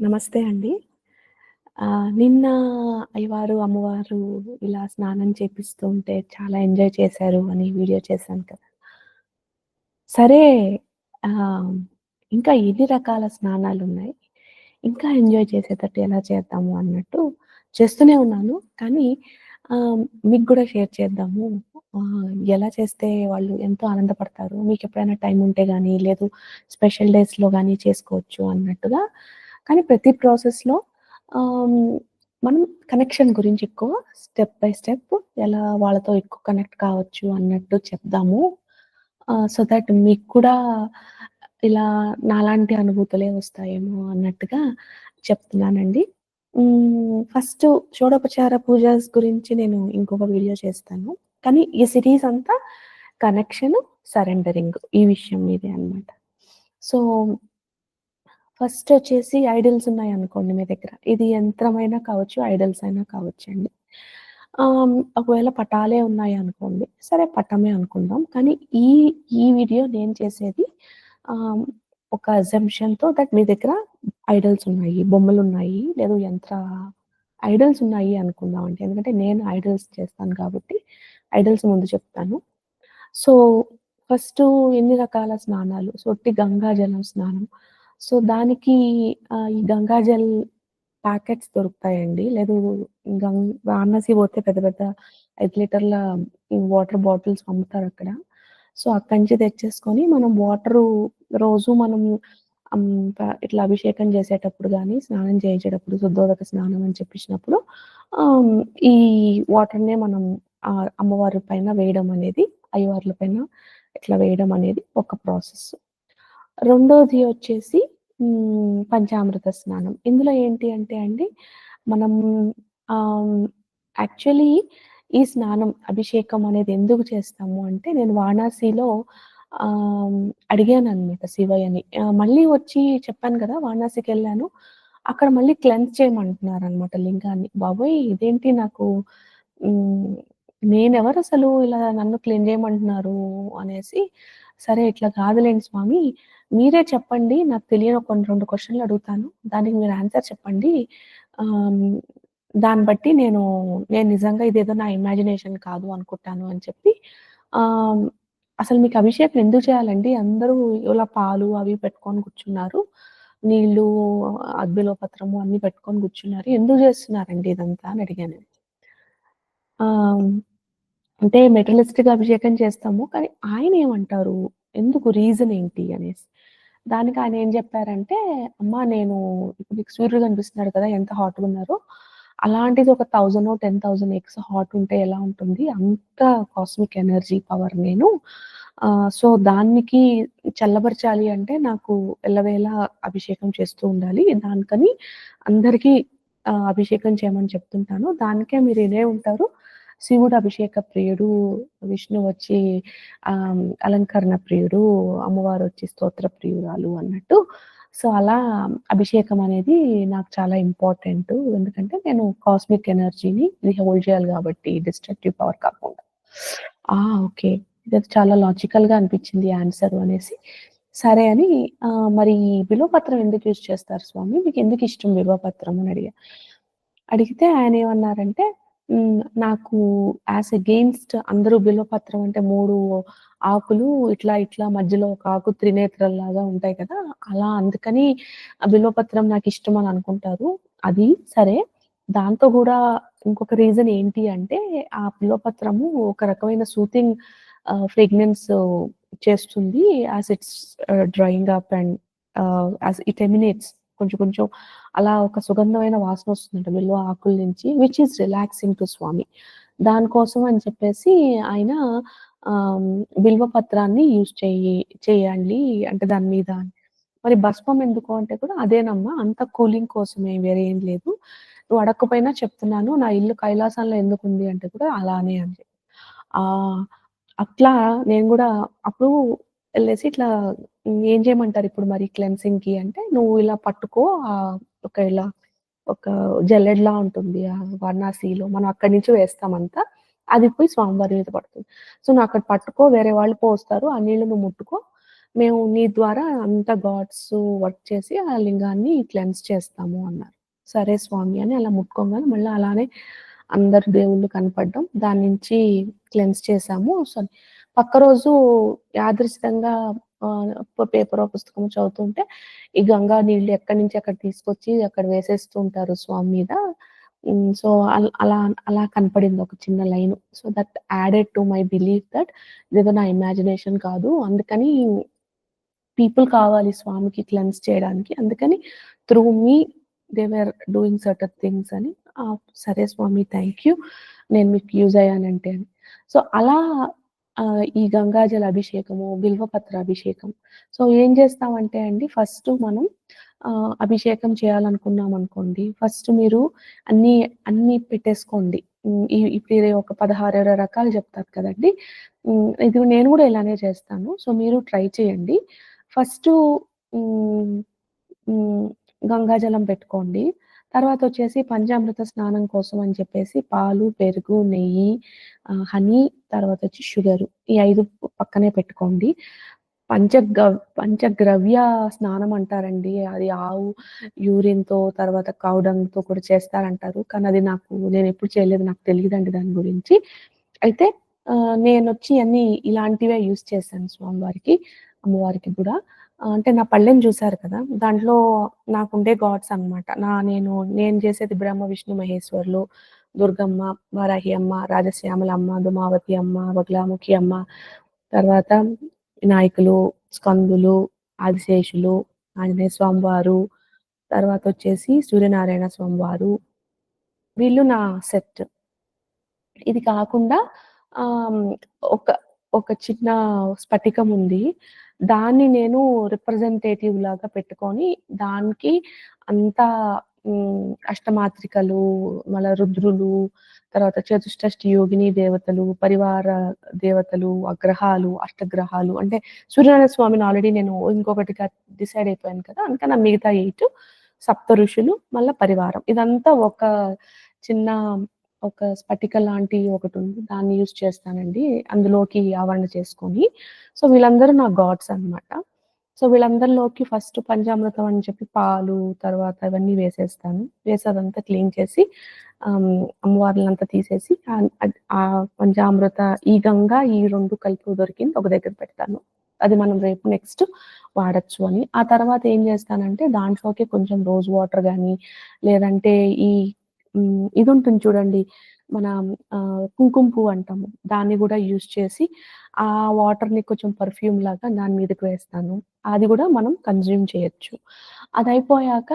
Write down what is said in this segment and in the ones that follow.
నమస్తే అండి. నిన్న అయ్యవారు, అమ్మవారు ఇలా స్నానం చేపిస్తూ ఉంటే చాలా ఎంజాయ్ చేశారు అని వీడియో చేశాను కదా! సరే ఇంకా ఎన్ని రకాల స్నానాలు ఉన్నాయి ఇంకా ఎంజాయ్ చేసేటట్టు ఎలా చేద్దాము అన్నట్టు చేస్తూనే ఉన్నాను. కానీ మీకు కూడా షేర్ చేద్దాము. ఎలా చేస్తే వాళ్ళు ఎంతో ఆనందపడతారు. మీకు ఎప్పుడైనా టైం ఉంటే కానీ లేదు స్పెషల్ డేస్‌లో కానీ చేసుకోవచ్చు అన్నట్టుగా. కానీ ప్రతి ప్రాసెస్‌లో మనం కనెక్షన్ గురించి ఎక్కువ స్టెప్ బై స్టెప్ ఎలా వాళ్ళతో ఎక్కువ కనెక్ట్ కావచ్చు అన్నట్టు చెప్దాము. సో దట్ మీకు కూడా ఇలా నాలాంటి అనుభూతులే వస్తాయేమో అన్నట్టుగా చెప్తున్నానండి. ఫస్ట్ షోడోపచార పూజాస్ గురించి నేను ఇంకొక వీడియో చేస్తాను. కానీ ఈ సిరీస్ అంతా కనెక్షన్ సరెండరింగ్ ఈ విషయం మీదే అన్నమాట. సో ఫస్ట్ వచ్చేసి ఐడిల్స్ ఉన్నాయనుకోండి మీ దగ్గర. ఇది యంత్రమైనా కావచ్చు, ఐడల్స్ అయినా కావచ్చు అండి ఒకవేళ పటాలే ఉన్నాయి అనుకోండి సరే పటమే అనుకుందాం. కానీ ఈ ఈ వీడియో నేను చేసేది ఒక అజంప్షన్‌తో దట్ మీ దగ్గర ఐడల్స్ ఉన్నాయి, బొమ్మలు ఉన్నాయి లేదు యంత్ర ఐడల్స్ ఉన్నాయి అనుకుందాం అంటే ఎందుకంటే నేను ఐడల్స్ చేస్తాను కాబట్టి ఐడల్స్ ముందు చెప్తాను. సో ఫస్ట్ ఎన్ని రకాల స్నానాలు. సొట్టి గంగా జలం స్నానం. సో దానికి ఈ గంగా జల్ ప్యాకెట్స్ దొరుకుతాయండి. లేదు గం వారణాసి పోతే పెద్ద పెద్ద ఐదు లీటర్ల ఈ వాటర్ బాటిల్స్ అమ్ముతారు అక్కడ సో అక్కడి నుంచి తెచ్చేసుకొని మనం వాటర్ రోజు మనం ఇట్లా అభిషేకం చేసేటప్పుడు కానీ స్నానం చేయించేటప్పుడు శుద్ధోదక స్నానం అని చెప్పినప్పుడు ఈ వాటర్‌నే మనం అమ్మవారి పైన వేయడం అనేది, అయ్యవార్ల పైన ఇట్లా వేయడం అనేది ఒక ప్రాసెస్. రెండోది వచ్చేసి పంచామృత స్నానం. ఇందులో ఏంటి అంటే అండి, మనం యాక్చువల్లీ ఈ స్నానం, అభిషేకం అనేది ఎందుకు చేస్తాము అంటే, నేను వారణాసిలో అడిగాను అనమాట శివయ్యని. మళ్ళీ వచ్చి చెప్పాను కదా! వారణాసికెళ్ళాను. అక్కడ మళ్ళీ క్లెన్స్ చేయమంటున్నారు అనమాట లింగాన్ని. బాబోయ్! ఇదేంటి నాకు నేనెవరు అసలు ఇలా నన్ను క్లీన్ చేయమంటున్నారు అనేసి, సరే ఇట్లా కాదులేండి స్వామి, మీరే చెప్పండి. నాకు తెలియని కొన్ని రెండు క్వశ్చన్లు అడుగుతాను. దానికి మీరు ఆన్సర్ చెప్పండి. దాన్ని బట్టి నేను, నేను నిజంగా ఇదేదో నా ఇమాజినేషన్ కాదు అనుకుంటాను అని చెప్పి అసలు మీకు అభిషేకం ఎందుకు చేయాలండి? అందరూ ఇలా పాలు అవి పెట్టుకొని కూర్చున్నారు. నీళ్ళు, ఆహ్, అన్ని పెట్టుకొని కూర్చున్నారు. ఎందుకు చేస్తున్నారండి ఇదంతా అని అడిగాను. అంటే మెటలిస్ట్గా అభిషేకం చేస్తాము. కానీ ఆయనేమంటారు? ఎందుకు రీజన్ ఏంటి అనేసి. దానికి ఆయన ఏం చెప్పారంటే, అమ్మ నేను ఇప్పుడు నీకు సూర్యుడు కనిపిస్తున్నాడు కదా! ఎంత హాట్‌గున్నారో, అలాంటిది ఒక thousand ten thousand X hot ఉంటే ఎలా ఉంటుంది? అంత కాస్మిక్ ఎనర్జీ పవర్ నేను. సో దానికి చల్లబరచాలి అంటే నాకు ఎల్లవేళ అభిషేకం చేస్తూ ఉండాలి. దానికని అందరికీ అభిషేకం చేయమని చెప్తుంటాను. దానికే మీరు ఇనే ఉంటారు. శివుడు అభిషేక ప్రియుడు, విష్ణు వచ్చి అలంకరణ ప్రియుడు, అమ్మవారు వచ్చి స్తోత్ర ప్రియురాలు అన్నట్టు. సో అలా అభిషేకం అనేది నాకు చాలా ఇంపార్టెంట్ ఎందుకంటే నేను కాస్మిక్ ఎనర్జీని ఇది హోల్డ్ చేయాలి కాబట్టి డిస్ట్రక్టివ్ పవర్ కాకుండా. ఆ! ఓకే. ఇది చాలా లాజికల్‌గా అనిపించింది ఆన్సర్ అనేసి, సరే అని మరి బిలోపత్రం ఎందుకు యూజ్ చేస్తారు స్వామి? మీకు ఎందుకు ఇష్టం బిలోపత్రం అని అడిగా. అడిగితే ఆయన ఏమన్నారంటే నాకు యాస్ అగెయిన్స్ట్ అందరూ బిల్వపత్రం అంటే మూడు ఆకులు ఇట్లా, ఇట్లా మధ్యలో ఒక ఆకు త్రినేత్రల్లాగా ఉంటాయి కదా! అలా అందుకని ఆ నాకు ఇష్టం అని అనుకుంటారు. అది సరే. దాంతో కూడా ఇంకొక రీజన్ ఏంటి అంటే, ఆ బిల్వపత్రము ఒక రకమైన సూతింగ్ ఫ్రెగ్నెన్స్ చేస్తుంది. As it's drawing up and as as it emanates కొంచెం, కొంచెం అలా ఒక సుగంధమైన వాసన వస్తుందంట బిల్వ ఆకుల నుంచి. Which is relaxing to Swami. దానికోసం అని చెప్పేసి ఆయన బిల్వ పత్రాన్ని యూజ్ చేయి చేయండి అంటే దాని మీద. మరి భస్మం ఎందుకు అంటే కూడా అదేనమ్మా అంత కూలింగ్ కోసమే వేరే ఏం లేదు. నువ్వు అడగకపోయినా చెప్తున్నాను. నా ఇల్లు కైలాసంలో ఎందుకుంది అంటే కూడా అలానే అని చెప్పి. అట్లా నేను కూడా అప్పుడు వెళ్ళేసి ఇట్లా ఏం చేయమంటారు ఇప్పుడు మరి క్లెన్సింగ్‌కి అంటే, నువ్వు ఇలా పట్టుకో ఒక ఇలా ఒక జల్లెడ్లా ఉంటుంది. ఆ వారణాసిలో మనం అక్కడి నుంచి వేస్తామంతా అది పోయి స్వామివారి మీద పడుతుంది. సో నువ్వు అక్కడ పట్టుకో వేరే వాళ్ళు పోస్తారు. ఆ నీళ్ళు నువ్వు ముట్టుకో. మేము నీ ద్వారా అంత గాడ్స్ వర్క్ చేసి ఆ లింగాన్ని క్లెన్స్ చేస్తాము అన్నారు. సరే స్వామి అని అలా ముట్టుకోగానే మళ్ళీ అలానే అందరు దేవుళ్ళు కనపడడం. దాని నుంచి క్లెన్స్ చేశాము. సో, పక్క రోజు యాదృష్టంగా పేపర్ పుస్తకం చదువుతుంటే ఈ గంగా నీళ్ళు ఎక్కడి నుంచి అక్కడ తీసుకొచ్చి అక్కడ వేసేస్తూ ఉంటారు స్వామి మీద. సో, అలా అలా కనపడింది ఒక చిన్న line so, that added to my belief that ఇదేదో నా ఇమాజినేషన్ కాదు. అందుకని పీపుల్ కావాలి స్వామికి క్లెన్స్ చేయడానికి. అందుకని through me they were doing certain things అని సరే స్వామి థ్యాంక్ యూ. నేను మీకు యూజ్ అయ్యానంటే అని. సో, అలా ఈ గంగాజల అభిషేకము, బిల్వపత్ర అభిషేకం. సో, ఏం చేస్తామంటే అండి ఫస్ట్ మనం అభిషేకం చేయాలనుకున్నాం అనుకోండి ఫస్ట్ మీరు అన్ని అన్ని పెట్టేసుకోండి. ఇప్పుడు ఇది ఒక 16, 20 రకాలు చెప్తారు కదండి ఇది నేను కూడా ఇలానే చేస్తాను. సో, మీరు ట్రై చేయండి. ఫస్ట్ గంగాజలం పెట్టుకోండి. తర్వాత వచ్చేసి పంచామృత స్నానం కోసం అని చెప్పేసి పాలు, పెరుగు, నెయ్యి, హనీ తర్వాత వచ్చి షుగరు. ఈ ఐదు పక్కనే పెట్టుకోండి. పంచగ పంచగ్రవ్య స్నానం అంటారండి. అది ఆవు యూరిన్‌తో తర్వాత కౌ కూడా చేస్తారంటారు. కానీ అది నాకు నేను ఎప్పుడు చేయలేదు. నాకు తెలియదండి దాని గురించి. అయితే నేను వచ్చి అన్ని ఇలాంటివే యూజ్ చేశాను స్వామివారికి, అమ్మవారికి కూడా. అంటే నా పళ్ళెని చూశారు కదా! దాంట్లో నాకుండే గాడ్స్ అన్నమాట. నా నేను నేను చేసేది బ్రహ్మ, విష్ణు, మహేశ్వరులు, దుర్గమ్మ, వారాహి అమ్మ, రాజశ్యామలమ్మ, దుమావతి అమ్మ, వగ్లాముఖి అమ్మ, తర్వాత వినాయకులు, స్కందులు, ఆదిశేషులు, ఆంజనేయ స్వామివారు, తర్వాతొచ్చేసి సూర్యనారాయణ స్వామివారు. వీళ్ళు నా సెట్. ఇది కాకుండా ఒక ఒక చిన్న స్ఫటికం ఉంది. దాన్ని నేను రిప్రజెంటేటివ్ లాగా పెట్టుకొని దానికి అంతా అష్టమాత్రికలు, మళ్ళీ రుద్రులు, తర్వాత చతుష్టష్టి యోగిని దేవతలు, పరివార దేవతలు, అగ్రహాలు, అష్టగ్రహాలు అంటే సూర్యనారాయణ స్వామిని ఆల్రెడీ నేను ఇంకొకటిగా డిసైడ్ అయిపోయాను కదా! అందుకని మిగతా ఎయిట్ సప్త ఋషులు, మళ్ళీ పరివారం. ఇదంతా ఒక చిన్న ఒక స్ఫటిక లాంటి ఉంది దాన్ని యూజ్ చేస్తానండి. అందులోకి ఆవరణ చేసుకొని. సో, వీళ్ళందరూ నా గాడ్స్ అన్నమాట. సో, వీళ్ళందరిలోకి ఫస్ట్ పంచామృతం అని చెప్పి పాలు, తర్వాత ఇవన్నీ వేసేస్తాను. వేసి అదంతా క్లీన్ చేసి అమ్మవార్లంతా తీసేసి ఆ పంచామృత ఈ గంగ, ఈ రెండు కలిపి దొరికింది ఒక దగ్గర పెడతాను. అది మనం రేపు నెక్స్ట్ వాడచ్చు అని. ఆ తర్వాత ఏం చేస్తానంటే దాంట్లోకి కొంచెం రోజ్ వాటర్ కానీ లేదంటే ఈ ఇది ఉంటుంది చూడండి. మన కుంకుమ పువ్వు అంటాము. దాన్ని కూడా యూజ్ చేసి ఆ వాటర్‌ని కొంచెం పర్ఫ్యూమ్ లాగా దాని మీదకి వేస్తాను. అది కూడా మనం కన్జ్యూమ్ చేయొచ్చు. అది అయిపోయాక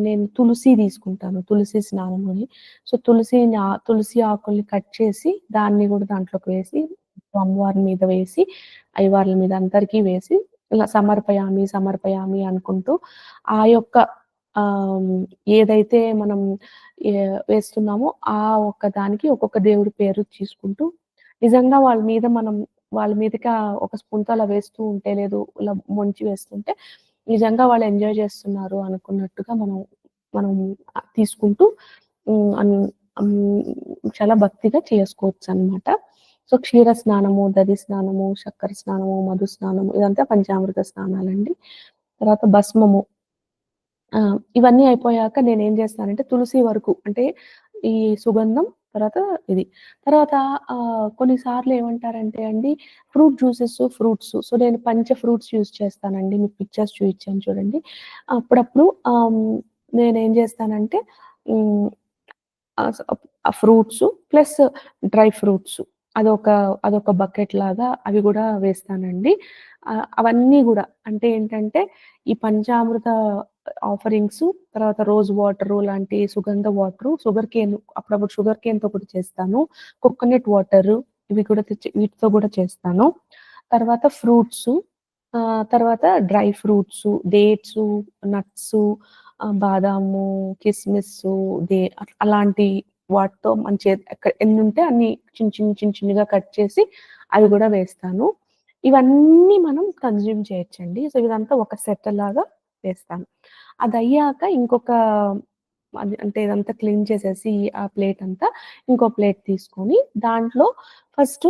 నేను తులసి తీసుకుంటాను. తులసి స్నానముని సో, తులసిని తులసి ఆకుల్ని కట్ చేసి దాన్ని కూడా దాంట్లోకి వేసి అమ్మవారి మీద వేసి, అయ్యవార్ల మీద అందరికీ వేసి ఇలా సమర్పయామి, సమర్పయామి అనుకుంటూ ఆ యొక్క ఏదైతే మనం వేస్తున్నామో ఆ ఒక్క దానికి ఒక్కొక్క దేవుడి పేరు తీసుకుంటూ నిజంగా వాళ్ళ మీద మనం వాళ్ళ మీదకి ఒక స్పూన్‌తో అలా వేస్తూ ఉంటే లేదు ఇలా ముంచి వేస్తుంటే నిజంగా వాళ్ళు ఎంజాయ్ చేస్తున్నారు అనుకున్నట్టుగా మనం మనం తీసుకుంటూ చాలా భక్తిగా చేసుకోవచ్చు అనమాట సో, క్షీర స్నానము, దది స్నానము, చక్కెర స్నానము, మధు స్నానము ఇదంతా పంచామృత స్నానాలండి. తర్వాత భస్మము. ఇవన్నీ అయిపోయాక నేనేం చేస్తానంటే తులసి వరకు అంటే ఈ సుగంధం తర్వాత ఇది. తర్వాత కొన్నిసార్లు ఏమంటారంటే అండి ఫ్రూట్ జ్యూసెస్, ఫ్రూట్స్ సో, నేను పంచ ఫ్రూట్స్ యూజ్ చేస్తానండి. మీకు పిక్చర్స్ చూపించాను చూడండి. అప్పుడప్పుడు నేను నేనేం చేస్తానంటే ఫ్రూట్స్ ప్లస్ డ్రై ఫ్రూట్స్ అదొక అదొక బకెట్ లాగా అవి కూడా వేస్తానండి. అవన్నీ కూడా అంటే ఏంటంటే ఈ పంచామృత ఆఫరింగ్స్ తర్వాత రోజ్ వాటరు లాంటి సుగంధ వాటర్ షుగర్ కేన్ అప్పుడప్పుడు షుగర్ కేన్‌తో కూడా చేస్తాను. కోకోనట్ వాటర్ ఇవి కూడా తెచ్చి వీటితో కూడా చేస్తాను. తర్వాత ఫ్రూట్స్ తర్వాత డ్రై ఫ్రూట్స్ డేట్స్ నట్స్ బాదాము, కిస్మిస్ దే అలాంటి వాటితో మంచి ఎన్ని ఉంటే అన్ని చిన్న చిన్న చిన్న చిన్నగా కట్ చేసి అవి కూడా వేస్తాను. ఇవన్నీ మనం కన్జ్యూమ్ చేయొచ్చండి. సో, ఇదంతా ఒక సెట్ లాగా వేస్తాను. అది అయ్యాక ఇంకొక అది అంటే ఇదంతా క్లీన్ చేసేసి ఆ ప్లేట్ అంతా ఇంకో ప్లేట్ తీసుకొని దాంట్లో ఫస్ట్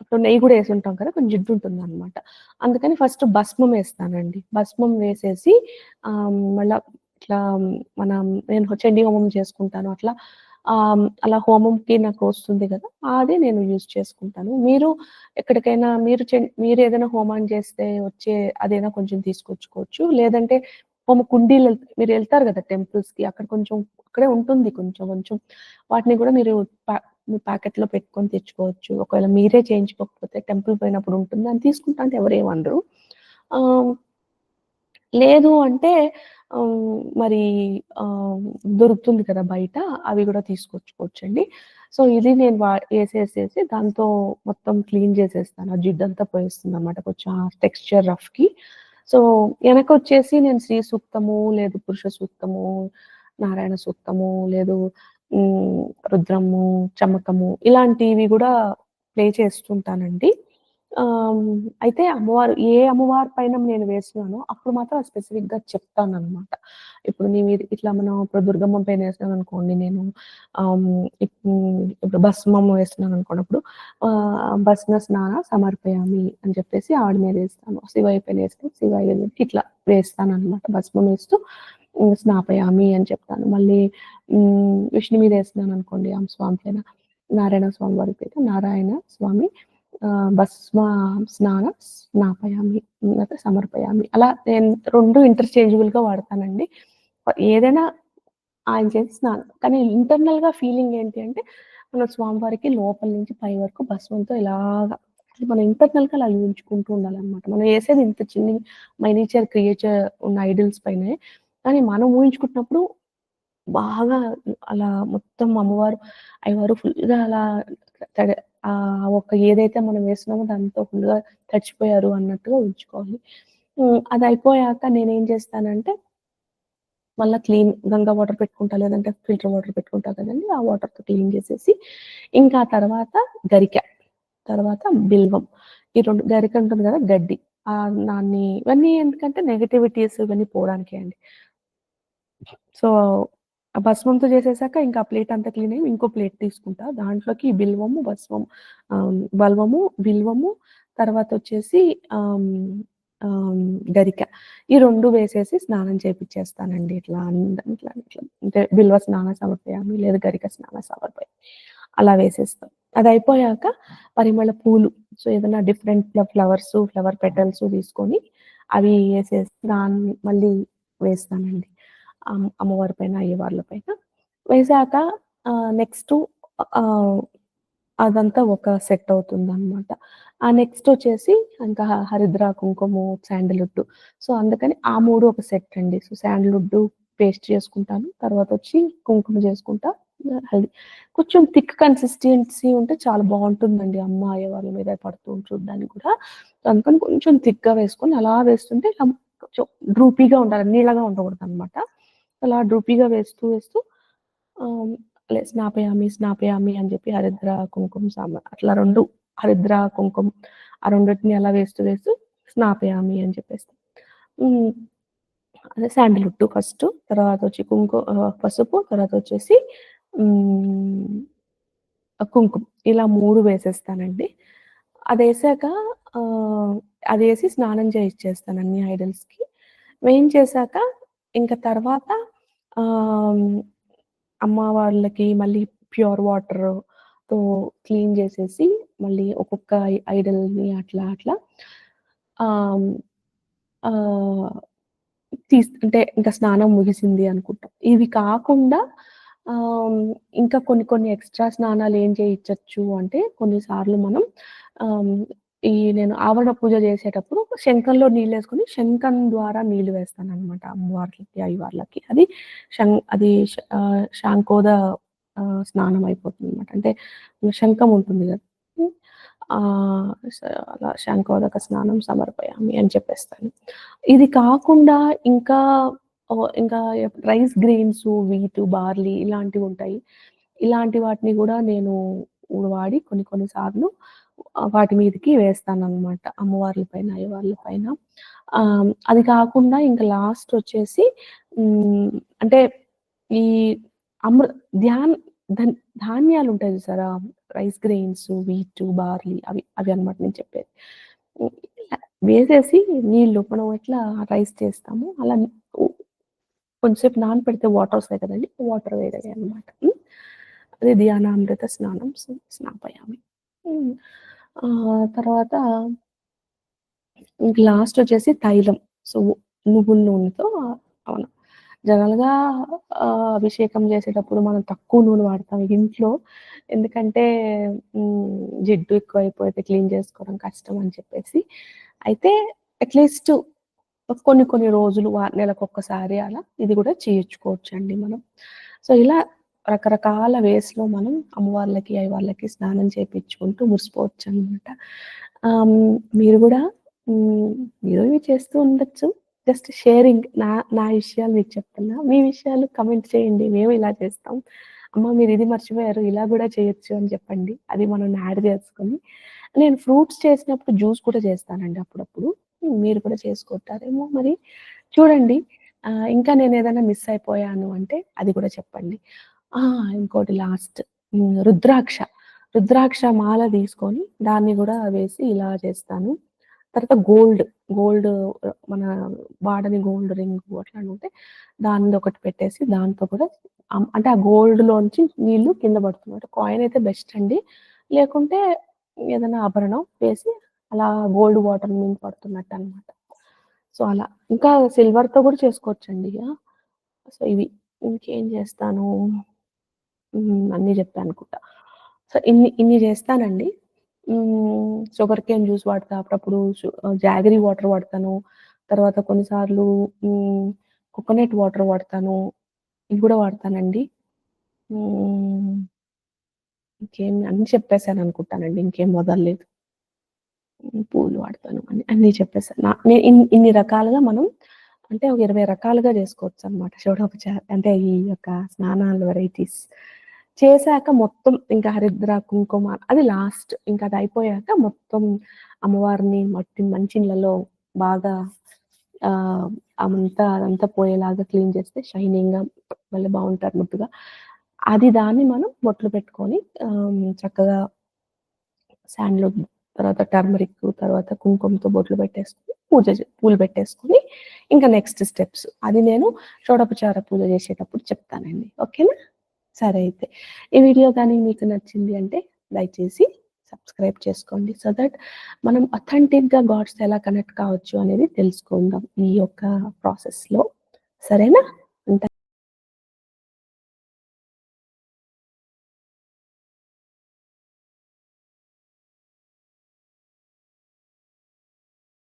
ఇప్పుడు నెయ్యి కూడా వేసి ఉంటాం కదా కొంచెం జిడ్డు ఉంటుంది అనమాట అందుకని ఫస్ట్ భస్మం వేస్తానండి భస్మం వేసేసి మళ్ళీ ఇట్లా మనం నేను చండీ హోమం చేసుకుంటాను అట్లా. అలా హోమంకి నాకు వస్తుంది కదా అది నేను యూజ్ చేసుకుంటాను. మీరు ఎక్కడికైనా మీరు మీరు ఏదైనా హోమం చేస్తే వచ్చే అదైనా కొంచెం తీసుకొచ్చుకోవచ్చు. లేదంటే హోమ కుండీలు మీరు వెళ్తారు కదా టెంపుల్స్కి అక్కడ కొంచెం అక్కడే ఉంటుంది కొంచెం కొంచెం. వాటిని కూడా మీరు మీ ప్యాకెట్లో పెట్టుకొని తెచ్చుకోవచ్చు. ఒకవేళ మీరే చేయించుకోకపోతే టెంపుల్ పోయినప్పుడు ఉంటుంది. అని తీసుకుంటా అంటే ఎవరేమనరు లేదు అంటే మరి దొరుకుతుంది కదా బయట అవి కూడా తీసుకొచ్చుకోవచ్చండి. సో ఇది నేను వా వేసేసేసి దాంతో మొత్తం క్లీన్ చేసేస్తాను. ఆ జిడ్డంతా పోయేస్తుంది అనమాట కొంచెం టెక్స్చర్ రఫ్కి. సో వెనక వచ్చేసి నేను శ్రీ సూక్తము లేదు పురుష సూక్తము నారాయణ సూక్తము లేదు రుద్రము చమకము ఇలాంటివి కూడా ప్లే చేస్తుంటానండి. అయితే అమ్మవారు ఏ అమ్మవారి పైన నేను వేసినానో అప్పుడు మాత్రం స్పెసిఫిక్గా చెప్తాను అనమాట ఇప్పుడు నీ మీద ఇట్లా మనం ఇప్పుడు దుర్గమ్మ పైన వేసినాను అనుకోండి నేను ఇప్పుడు భస్మం వేస్తున్నాను అనుకున్నప్పుడు భస్మ స్నాన సమర్పయామి అని చెప్పేసి ఆవిడ మీద వేస్తాను. శివయ్య పైన వేస్తే శివయ్య ఇట్లా వేస్తాను అనమాట భస్మం వేస్తూ స్నాపయామి అని చెప్తాను. మళ్ళీ విష్ణు మీద వేస్తున్నాను అనుకోండి ఆమె స్వామి పైన నారాయణ స్వామి వారి పైన నారాయణ స్వామి భస్మ స్నాన స్నాపయామి లేకపోతే సమర్పయామి. అలా నేను రెండు ఇంటర్చేంజబుల్గా వాడతానండి. ఏదైనా ఆయన చేసి స్నానం. కానీ ఇంటర్నల్గా ఫీలింగ్ ఏంటి అంటే మన స్వామివారికి లోపల నుంచి పై వరకు భస్మంతో ఇలాగా మనం ఇంటర్నల్గా అలా ఊహించుకుంటూ ఉండాలన్నమాట. మనం వేసేది ఇంత చిన్న మైనేచర్ క్రియేచర్ ఉన్న ఐడల్స్ పైనే. కానీ మనం ఊహించుకుంటున్నప్పుడు బాగా అలా మొత్తం అమ్మవారు అయ్యవారు ఫుల్గా అలా ఆ ఒక ఏదైతే మనం వేస్తున్నామో దాంతో ఫుల్గా తడిచిపోయారు అన్నట్టుగా ఉంచుకోవాలి. అది అయిపోయాక నేనేం చేస్తానంటే మళ్ళీ క్లీన్ గంగా వాటర్ పెట్టుకుంటా లేదంటే ఫిల్టర్ వాటర్ పెట్టుకుంటా కదండి ఆ వాటర్తో క్లీన్ చేసేసి ఇంకా తర్వాత గరిక తర్వాత బిల్వం. ఈ రెండు గరిక ఉంటుంది కదా గడ్డి. ఆ దాన్ని ఇవన్నీ ఎందుకంటే నెగటివిటీస్ ఇవన్నీ పోవడానికే అండి. సో ఆ భస్మంతో చేసేసాక ఇంకా ప్లేట్ అంతా క్లీన్ అయ్యి ఇంకో ప్లేట్ తీసుకుంటా. దాంట్లోకి బిల్వము భస్మం బల్వము బిల్వము తర్వాత వచ్చేసి గరిక. ఈ రెండు వేసేసి స్నానం చేపించేస్తానండి ఇట్లా ఇట్లా ఇట్లా. అంటే బిల్వ స్నాన సమర్పయామి లేదా గరిక స్నాన సమర్పయామి అలా వేసేస్తాం. అది అయిపోయాక పరిమళ పూలు. సో ఏదైనా డిఫరెంట్ ఫ్లవర్స్ ఫ్లవర్ పెటల్స్ తీసుకొని అవి వేసేసి దాన్ని మళ్ళీ వేస్తానండి. అమ్మవారి పైన అయ్యవార్ల పైన వేసాక నెక్స్ట్ అదంతా ఒక సెట్ అవుతుంది అనమాట ఆ నెక్స్ట్ వచ్చేసి ఇంకా హరిద్ర కుంకుమ శాండల్వుడ్. సో అందుకని ఆ మూడు ఒక సెట్ అండి. సో శాండల్వుడ్ పేస్ట్ చేసుకుంటాను. తర్వాత వచ్చి కుంకుమ చేసుకుంటా. హల్దీ కొంచెం థిక్ కన్సిస్టెన్సీ ఉంటే చాలా బాగుంటుందండి. అమ్మ అయ్యవార్ల మీద పడుతూ చూడడానికి కూడా. అందుకని కొంచెం థిక్గా వేసుకొని అలా వేస్తుంటే కొంచెం డ్రూపీగా ఉండాలి నీళ్ళగా ఉండకూడదు అనమాట అలా డ్రూపీగా వేస్తూ వేస్తూ లే స్నాపయామి స్నాపయామి అని చెప్పి హరిద్ర కుంకుమ సామ అట్లా రెండు హరిద్ర కుంకుమ ఆ రెండింటిని అలా వేస్తూ వేస్తూ స్నాపయామి అని చెప్పేసి అదే శాండిల్వుడ్ ఫస్ట్ తర్వాత వచ్చి కుంకుమ పసుపు తర్వాత వచ్చేసి కుంకుమ. ఇలా మూడు వేసేస్తానండి. అది వేసాక అది వేసి స్నానం చేయించేస్తాను అన్ని ఐడల్స్కి. వేయించేసాక ఇంకా తర్వాత అమ్మ వాళ్ళకి మళ్ళీ ప్యూర్ వాటర్తో క్లీన్ చేసేసి మళ్ళీ ఒక్కొక్క ఐడల్ని అట్లా అట్లా ఆమ్, తీస్ అంటే ఇంకా స్నానం ముగిసింది అనుకుంటాం. ఇవి కాకుండా ఇంకా కొన్ని కొన్ని ఎక్స్ట్రా స్నానాలు ఏం చేయించవచ్చు అంటే కొన్నిసార్లు మనం ఈ నేను ఆవరణ పూజ చేసేటప్పుడు శంఖంలో నీళ్ళు వేసుకొని శంఖం ద్వారా నీళ్ళు వేస్తాను అనమాట అమ్మవార్లకి అయ్యవార్లకి. అది శం అది శాంకోద స్నానం అయిపోతుంది అనమాట అంటే శంఖం ఉంటుంది కదా. అలా శంఖోదక స్నానం సమర్పయామి అని చెప్పేస్తాను. ఇది కాకుండా ఇంకా ఇంకా రైస్ గ్రెయిన్స్ వీట్ బార్లీ ఇలాంటివి ఉంటాయి. ఇలాంటి వాటిని కూడా నేను వాడి కొన్ని కొన్ని సార్లు వాటి మీదకి వేస్తాను అనమాట అమ్మవార్ల పైన అయ్యవార్ల పైన అది కాకుండా ఇంకా లాస్ట్ వచ్చేసి అంటే ఈ అమృ ధ్యాన్ ధాన్యాలు ఉంటాయి చూసారా రైస్ గ్రెయిన్స్, వీటు, బార్లీ అవి అవి అన్నమాట నేను చెప్పేది. ఇలా వేసేసి నీళ్ళు మనం ఎట్లా రైస్ చేస్తాము అలా కొంచెంసేపు నాన పెడితే వాటర్ వస్తాయి కదండి వాటర్ వేయడమే అన్నమాట. అదే ధ్యానామృత స్నానం స్నాపయామి. తర్వాత ఇంక లాస్ట్ వచ్చేసి తైలం. సో, నువ్వుల నూనెతో అవును. జనరల్‌గా అభిషేకం చేసేటప్పుడు మనం తక్కువ నూనె వాడతాం ఇంట్లో. ఎందుకంటే జిడ్డు జిడ్డు ఎక్కువైపోతే క్లీన్ చేసుకోవడం కష్టం అని చెప్పేసి. అయితే అట్‌లీస్ట్ కొన్ని కొన్ని రోజులు నెలకు ఒక్కసారి అలా ఇది కూడా చేయించుకోవచ్చు అండి మనం. సో, ఇలా రకరకాల వేస్‌లో మనం అమ్మవార్లకి, అయ్యవార్లకి స్నానం చేపించుకుంటూ మురిసిపోవచ్చు అనమాట మీరు కూడా మీరు ఇవి చేస్తూ ఉండొచ్చు. జస్ట్ షేరింగ్ నా నా విషయాలు మీకు చెప్తున్నా. మీ విషయాలు కమెంట్ చేయండి. మేము ఇలా చేస్తాం. అమ్మ మీరు ఇది మర్చిపోయారు ఇలా కూడా చేయొచ్చు అని చెప్పండి. అది మనం యాడ్ చేసుకొని. నేను ఫ్రూట్స్ చేసినప్పుడు జ్యూస్ కూడా చేస్తానండి అప్పుడప్పుడు. మీరు కూడా చేసుకుంటారేమో మరి. చూడండి ఇంకా నేను ఏదైనా మిస్ అయిపోయాను అంటే అది కూడా చెప్పండి. ఆ! ఇంకోటి లాస్ట్ రుద్రాక్ష. రుద్రాక్ష మాల తీసుకొని దాన్ని కూడా వేసి ఇలా చేస్తాను. తర్వాత గోల్డ్, గోల్డ్ మన వాడని గోల్డ్ రింగ్ అట్లా ఉంటే దానిదొకటి పెట్టేసి దాంతో కూడా అంటే ఆ గోల్డ్‌లోంచి నీళ్ళు కింద పడుతున్నమాట. కాయిన్ అయితే బెస్ట్ అండి. లేకుంటే ఏదైనా ఆభరణం వేసి అలా గోల్డ్ వాటర్ మీద పడుతున్నట్టు అనమాట సో, అలా. ఇంకా సిల్వర్‌తో కూడా చేసుకోవచ్చండి. సో, ఇవి. ఇంకేం చేస్తాను? అన్నీ చెప్పా అనుకుంటా. సో, ఇన్ని ఇన్ని చేస్తానండి. షుగర్ కేన్ జ్యూస్ వాడతా. అప్పుడప్పుడు జాగరీ వాటర్ వాడతాను. తర్వాత కొన్నిసార్లు కోకోనట్ వాటర్ వాడతాను. ఇవి కూడా వాడతానండి. ఇంకేం అన్ని చెప్పేశాను అనుకుంటానండి. ఇంకేం వదలలేదు. పూలు వాడతాను. అన్ని అన్నీ చెప్పేసాను. నా ఇన్ని రకాలుగా మనం అంటే ఒక 20 రకాలుగా చేసుకోవచ్చనమాట. షోడోపచార్ అంటే ఈ యొక్క స్నానాలు వెరైటీస్. చేశాక మొత్తం ఇంకా హరిద్ర, కుంకుమ అది లాస్ట్. ఇంకా అది అయిపోయాక మొత్తం అమ్మవారిని మట్టి మంచిళ్ళలో బాగా ఆహ్, అమంతా అదంతా పోయేలాగా క్లీన్ చేస్తే షైనింగ్‌గా మళ్ళీ బాగుంటారు ముద్దుగా. అది దాన్ని మనం బొట్లు పెట్టుకొని చక్కగా శాండ్‌లో తర్వాత టర్మరిక్, తర్వాత కుంకుమతో బొట్లు పెట్టేసుకొని, పూజ పూలు పెట్టేసుకొని, ఇంకా నెక్స్ట్ స్టెప్స్. అది నేను షోడపచార పూజ చేసేటప్పుడు చెప్తానండి. ఓకేనా? సరే అయితే. ఈ వీడియో కానీ మీకు నచ్చింది అంటే దయచేసి సబ్స్క్రైబ్ చేసుకోండి. సో దట్ మనం అథెంటిక్‌గా గాడ్స్ ఎలా కనెక్ట్ కావచ్చు అనేది తెలుసుకుందాం ఈ యొక్క ప్రాసెస్‌లో. సరేనా?